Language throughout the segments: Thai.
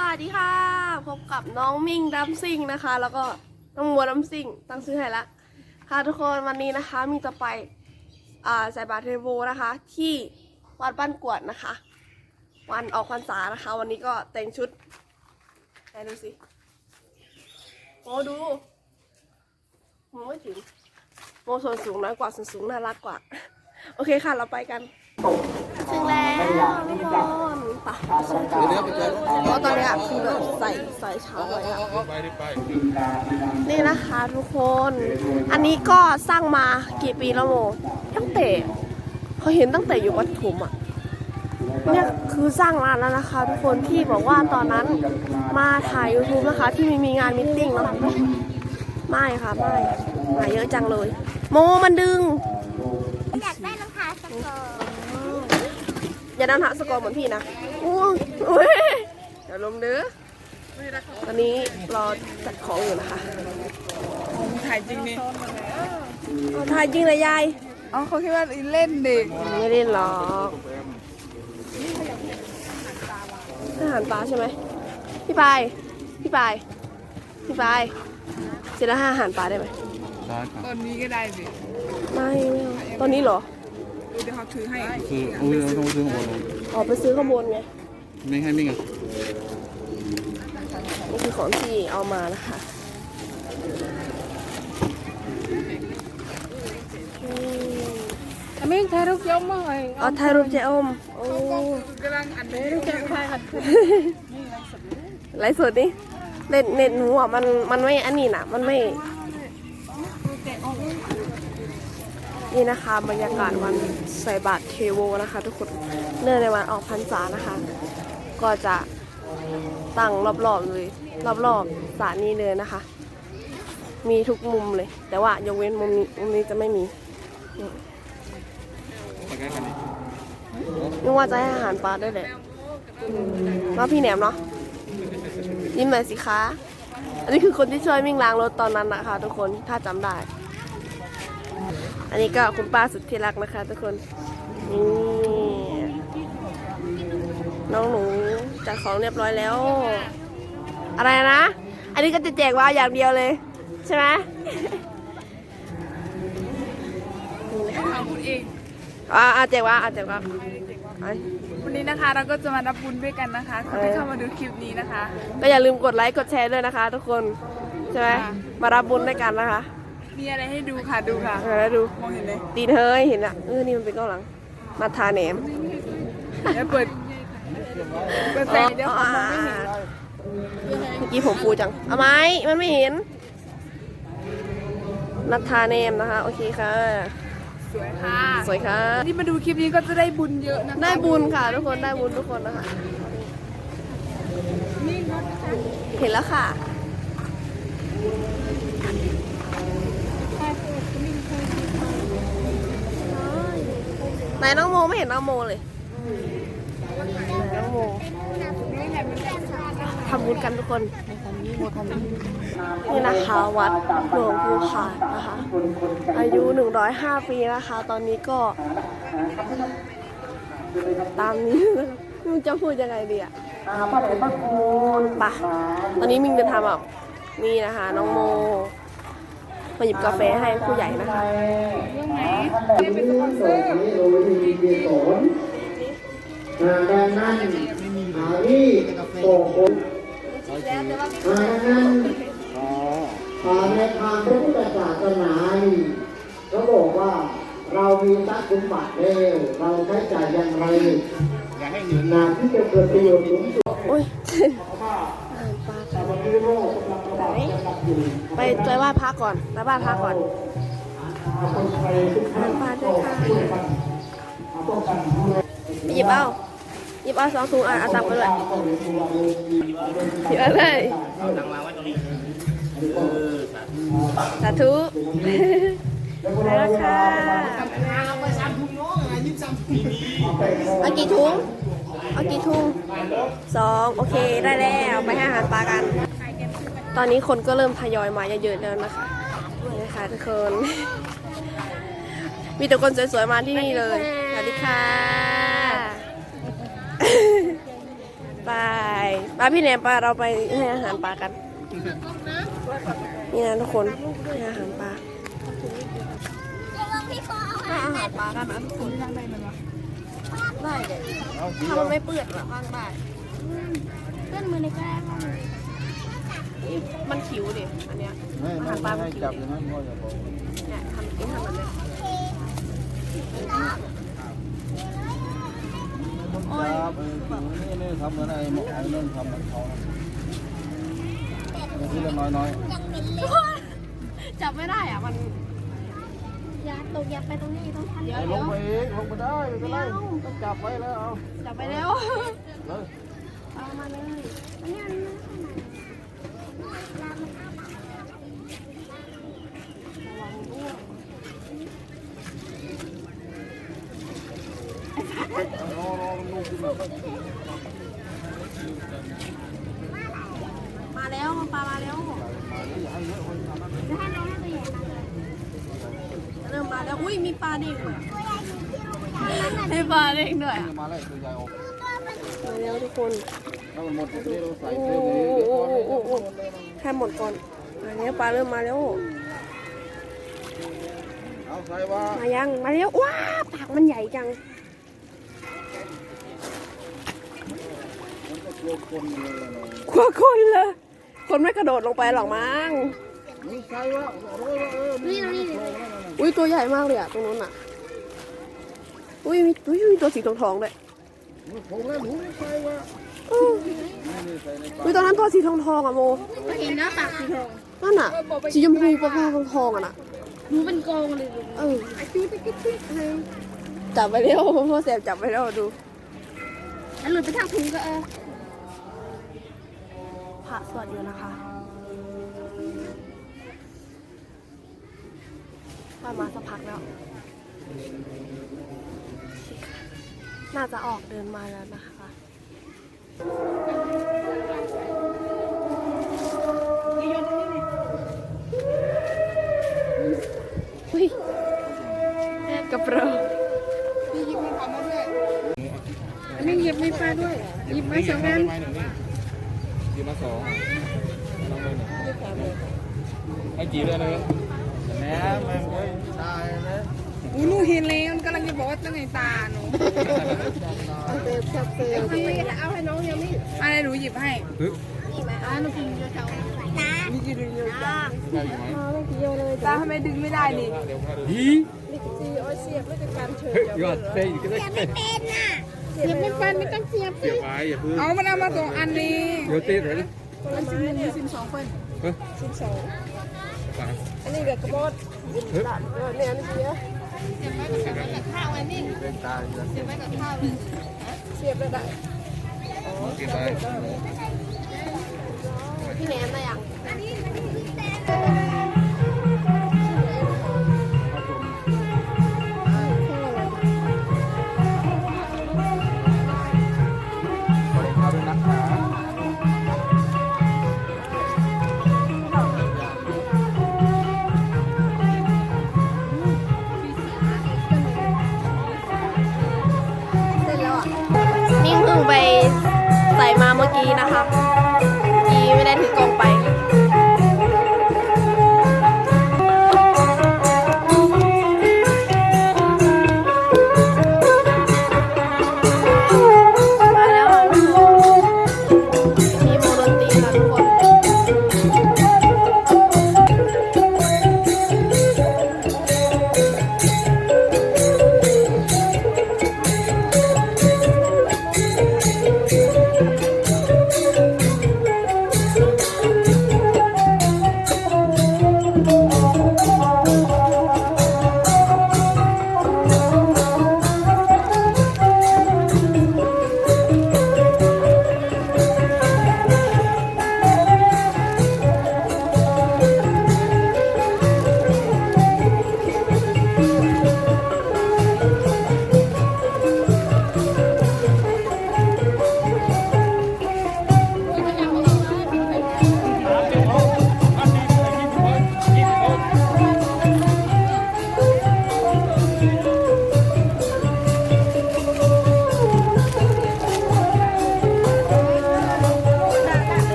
สวัสดีค่ะพบกับน้องมิ่งดัมซิงนะคะ แล้วก็น้องมัวดัมซิงตั้งชื่อให้ละค่ะทุกคนวันนี้นะคะมีจะไปอ่าใส่บาตรเทโวนะคะ ที่วัดบ้านกวดนะคะ วันออกพรรษานะคะ วันนี้ก็แต่งชุดไหนดูสิโมดูโมไม่ถึงโมส่วนสูงน้อยกว่าส่วนสูงน่ารักกว่า โอเคค่ะเราไปกัน ถึงแล้วทุกคนไปเพราะตอนนี้คือแบบใส่ใส่เช้าไว้อะไปดิไปนี่นะคะทุกคน อันนี้ก็สร้างมากี่ปีแล้วโมตั้งแต่เขาเห็นตั้งแต่อยู่วัดถุมอะเนี่ยคือสร้างร้านแล้วนะคะ ทุกคนที่บอกว่าตอนนั้นมาถ่าย YouTube นะคะ ที่มีมีงานมิทติ้งเนาะไม่ค่ะไม่มาเยอะจังเลย โมมันดึงอยากได้รองเท้าสกอร์ อย่าดันหาสกอร์เหมือนพี่นะอู้อุ้ยเดี๋ยวลมเด้อตอนนี้รอจัดของอยู่นะคะถ่ายจริงนี่เอาถ่ายจริงเลยยายอ๋อเขาคิดว่าเล่นเด็กไม่ได้หรอกอาหารปลาใช่ไหมพี่ปายพี่ปายพี่ปายเสร็จแล้วให้อาหารปลาได้ไหมได้ครับตอนนี้ก็ได้สิไม่ไม่เอาตอนนี้เหรอดู เดี๋ยวเขาถือให้คืออุ้ยเราต้องซื้อของผมออกไปซื้อข้างบนไง ไม่ให้ไม่ไงนี่คือของที่เอามานะคะอืมไม่ถ่ายรูปย้อมมาเลยเอาถ่ายรูปเจ้าอมโอ้กำลังอัดรูปแกถ่ายอัดไลฟ์สดนี่เน็ตเน็ตหนูอะมันมันไม่อันนี้นะมันไม่ นี่นะคะบรรยากาศวันใส่บาตรเทโวนะคะ ทุกคนเนื่องในวันออกพรรษานะคะ ก็จะตั้งรอบๆเลยรอบๆสระนี้เลยนะคะ มีทุกมุมเลย แต่ว่ายกเว้นมุมนี้มุมนี้จะไม่มีไปใกล้กันดินึกว่าจะให้อาหารปลาด้วยแหละว่าพี่แหนมเนาะยิ้มหน่อยสิคะ อันนี้คือคนที่ช่วยมิ่งล้างรถตอนนั้นนะคะ ทุกคนถ้าจำได้ อันนี้ก็คุณป้าสุดที่รักนะคะทุกคนนี่น้องหนูจัดของเรียบร้อยแล้ว อะไรนะ อันนี้ก็จะแจกว่าวอย่างเดียวเลย ใช่ไหมเขาพูดเองอ่าอ่าแจกว่าวอ่าแจกว่าวเอาวันนี้นะคะเราก็จะมารับบุญด้วยกันนะคะคนที่เข้ามาดูคลิปนี้นะคะ ก็อย่าลืมกดไลค์กดแชร์ด้วยนะคะ ทุกคนใช่ไหมค่ะมารับบุญด้วยกันนะคะ มีอะไรให้ดูค่ะดูค่ะ เออแล้วดู มองเห็นเลยตีนเฮ้ยเห็นอะเออนี่มันเป็นกล้องหลัง มาทาแหนมเดี๋ยวเปิดเปิดแสงเดี๋ยวเขามองไม่เห็นเมื่อกี้ผมฟูจังเอาไหมมันไม่เห็น นัทธาเนมนะคะ โอเคค่ะ สวยค่ะ สวยค่ะ ที่มาดูคลิปนี้ก็จะได้บุญเยอะนะคะได้บุญค่ะ ทุกคนได้บุญทุกคนนะคะเห็นแล้วค่ะ ไหนน้องโมไม่เห็นน้องโมเลยไหนน้องโมทำบุญกันทุกคนนี่นะคะ วัดหลวงปู่ขานนะคะ อายุ 105 ปีนะคะ ตอนนี้ก็ ตามนี้นะคะไมันจะพูดยังไงดีอะปะตอนนี้มิงเดินทางแบบนี่นะคะ น้องโม มาหยิบกาแฟให้ผู้ใหญ่นะคะดังนั้นหาที่ส่งคนดังนั้นอ่าในทางพระพุทธศาสนาเขาบอกว่าเรามีทรัพย์สมบัติแล้วเราใช้จ่ายอย่างไรอย่าให้เงินนาที่จะเกิดประโยชน์สูงสุด ไหนไปไปไหว้พระก่อนไปไหว้พระก่อนอ่านปลาด้วยค่ะไปหยิบเอาหยิบเอาสองถุงอะเอาตังค์ไปเลยหยิบเอาเลยสาธุได้แล้วค่ะเอากี่ถุง เอากี่ทุ่งสองโอเคได้แล้วไปให้อาหารปลากัน ตอนนี้คนก็เริ่มทยอยมาเยอะๆแล้วนะคะนี่นะคะทุกคน มีแต่คนสวยๆมาที่นี่เลยสวัสดีค่ะไปไปปลาพี่แหนมปลาเราไปให้อาหารปลากันนี่นะทุกคนให้อาหารปลาระวังพี่ฟอเอาให้หาอาหารปลากันนะทุกคนยัง ได้ไหมวะได้เลยเอาดีถ้ามันไม่เปื้อนอะข้างได้เพื่อนมือในกระดาษนี่มันขิวดิอันเนี้ยไม่อาไม่หารปลาไม่มันให้ขิวจับดิอย่างนั้นพ่ออย่าบอกเนี่ยทำกินทำแบบเนี้ยจับเออนี่นี่ทำเหมือนไอ้หมอไอ้นั่นทำเหมือนเขาอย่างที่ละน้อยน้อยยังเหม็นเลยจับไม่ได้อะมัน อย่าตกอย่าไปตรงนี้ต้องทันๆไอ้ลงไปเองลงไปได้ไม่เป็นไรต้องจับไว้แล้วเอาจับไปแล้วเลยเอามาเลยอันนี้มันลามันเอารอรอมันลูกขึ้นมามาแล้วปลามาแล้วจะให้น้องให้ตัวใหญ่ เลยเริ่มมาแล้ว อุ้ยมีปลาเด้งด้วยตัวใหญ่อยู่ที่โรงพยาบาลนั้นมีปลาเด้งด้วยอะมาเลยตัวใหญ่ออกมาแล้วทุกคนถ้ามันหมดตรงนี้เราใส่โอ้เสื้อโหนี้โอ้โหโอ้โหแค่หมดก่อนมาแล้วปลาเริ่มมาแล้ว เอาใส่ว่ามายัง มาแล้วว้าปากมันใหญ่จัง มันก็กลัวคนเลยนะกลัวคนเลย คนไม่กระโดดลงไปหรอกมั้ง นี่ใส่ว่าโอ้ยเออนี่นี่นี่ อุ้ยตัวใหญ่มากเลยอะตรงนู้นอะอุ้ยมีอุ้ยมีตัวสีทองๆด้วยนี่ผมแล้วหนูใส่ว่าอื้อนี่นี่ใส่ในปากอุ้ยตรงนั้นตัวสีทองๆอะโมเห็นหน้าปากสีทองนั่นอะสีชมพูปะผ้าทองๆอะน่ะรู้เป็นกองเลยเออจับไปแล้วพ่อแสบจับไปแล้วดูแล้วหลุดไปทางถุงก็เออพระสวดอยู่นะคะ ว่ามาสักพักแล้ว น่าจะออกเดินมาแล้วนะคะอุ้ยกระเปราพี่หยิบมีปลามาด้วยอันนี้หยิบมีปลาด้วยหยิบมาสองอันไม้หนึ่งนี่จีมาสองน้องเลยหนึ่งให้จีเลยนะ อู้หนูเห็นแล้วมันกำลังจะบอกว่าตั้งไงตาหนูเอาให้น้องยังไม่อะไรหนูหยิบให้น้ามีกี่ดึงเยอะจังได้อยู่ไหมตาทำไมดึงไม่ได้นี่ฮีเสียบไม่เป็นน่ะเสียบไม่เป็นไม่ต้องเสียบสียบไว้อย่าพึ่งเอามันเอามาสองอันนี้เดี๋ยวเติดเลยอันสิบหนึ่งหรือสิบสองเพิ่นเฮ้ยสิบสอง อันนี้เด็กกระโดดเนี่ยอันนี้เยอะเป็นตายเลยเสียบได้ได้กินไปพี่แหนมได้ยัง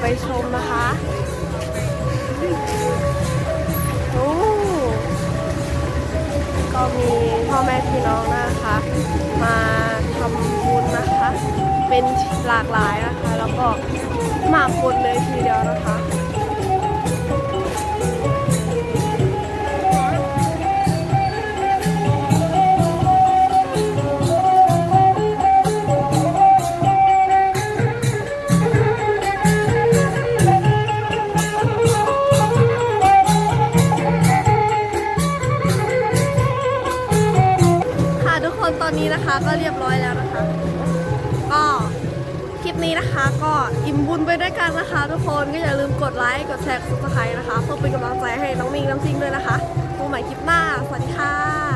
ไปชมนะคะโอ้ก็มีพ่อแม่พี่น้องนะคะ มาทำบุญนะคะ เป็นหลากหลายนะคะ แล้วก็มากคนเลยทีเดียวนะคะ ไปด้วยกันนะคะ ทุกคนก็อย่าลืมกดไลค์กดแชร์กดซับสไครต์นะคะเพื่อเป็นกำลังใจให้น้องมิงน้ำซิงด้วยนะคะพบกันใหม่คลิปหน้าสวัสดีค่ะ